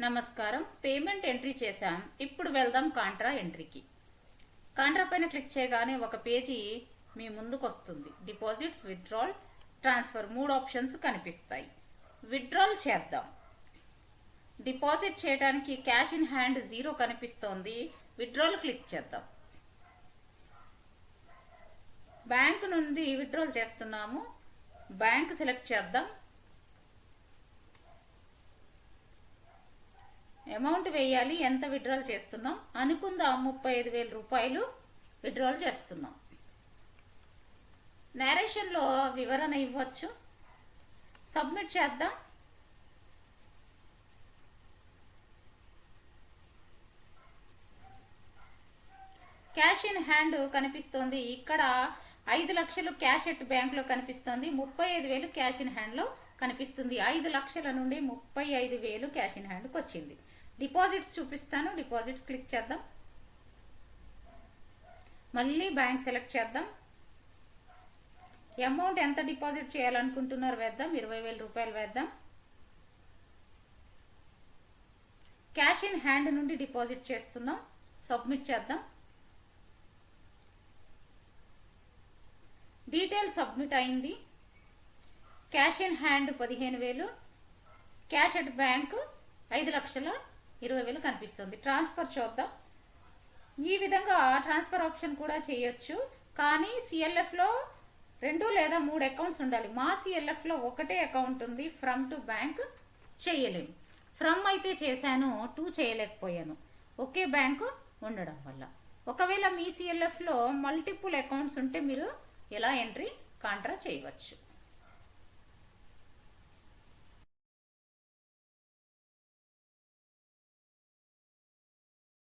నమస్కారం. Payment entry చేశాం. ఇప్పుడు వెళ్దాం కాంట్రా ఎంట్రీకి. కాంట్రా పైన క్లిక్ చేయగానే ఒక పేజీ మీ ముందుకు వస్తుంది డిపాజిట్స్ విత్డ్రాల్ ట్రాన్స్ఫర్ మూడు ఆప్షన్స్ కనిపిస్తాయి. విత్డ్రాల్ చేద్దాం. డిపాజిట్ చేయడానికి క్యాష్ ఇన్ హ్యాండ్ జీరో కనిపిస్తోంది. విత్డ్రాల్ క్లిక్ చేద్దాం. బ్యాంక్ నుండి విత్డ్రాల్ చేస్తున్నాము. బ్యాంక్ సెలెక్ట్ చేద్దాం. అమౌంట్ వేయాలి ఎంత విత్డ్రాల్ చేస్తున్నాం? అనుకుందాం ముప్పై ఐదు వేల రూపాయలు విడ్రాల్ చేస్తున్నాం. నేరేషన్లో వివరణ ఇవ్వచ్చు. సబ్మిట్ చేద్దాం. క్యాష్ ఇన్ హ్యాండ్ కనిపిస్తోంది. ఇక్కడ ఐదు లక్షలు క్యాష్ ఎట్ బ్యాంక్లో కనిపిస్తోంది. ముప్పై ఐదు వేలు క్యాష్ ఇన్ హ్యాండ్లో కనిపిస్తుంది. ఐదు లక్షల నుండి ముప్పై ఐదు వేలు క్యాష్ ఇన్ హ్యాండ్కి వచ్చింది డిపాజిట్స్ చూపిస్తాను. డిపాజిట్స్ క్లిక్ చేద్దాం. మళ్ళీ బ్యాంక్ సెలెక్ట్ చేద్దాం. అమౌంట్ ఎంత డిపాజిట్ చేయాలనుకుంటున్నారు వేద్దాం. ఇరవై వేల రూపాయలు వేద్దాం. క్యాష్ ఇన్ హ్యాండ్ నుండి డిపాజిట్ చేస్తున్నాం. సబ్మిట్ చేద్దాం. డీటెయిల్ సబ్మిట్ అయింది. క్యాష్ ఇన్ హ్యాండ్ పదిహేను వేలు. క్యాష్ అట్ బ్యాంక్ ఐదు లక్షల. ఇరవై వేలు కనిపిస్తుంది. ట్రాన్స్ఫర్ చూద్దాం. ఈ విధంగా ట్రాన్స్ఫర్ ఆప్షన్ కూడా చేయొచ్చు. కానీ సిఎల్ఎఫ్లో రెండు లేదా మూడు అకౌంట్స్ ఉండాలి. మా సిఎల్ఎఫ్లో ఒకటే అకౌంట్ ఉంది. ఫ్రమ్ టు బ్యాంక్ చేయలేము. ఫ్రమ్ అయితే చేశాను టూ చేయలేకపోయాను. ఒకే బ్యాంకు ఉండడం వల్ల. ఒకవేళ మీ సిఎల్ఎఫ్లో మల్టిపుల్ అకౌంట్స్ ఉంటే మీరు ఎలా ఎంట్రీ కాంట్రా చేయవచ్చు?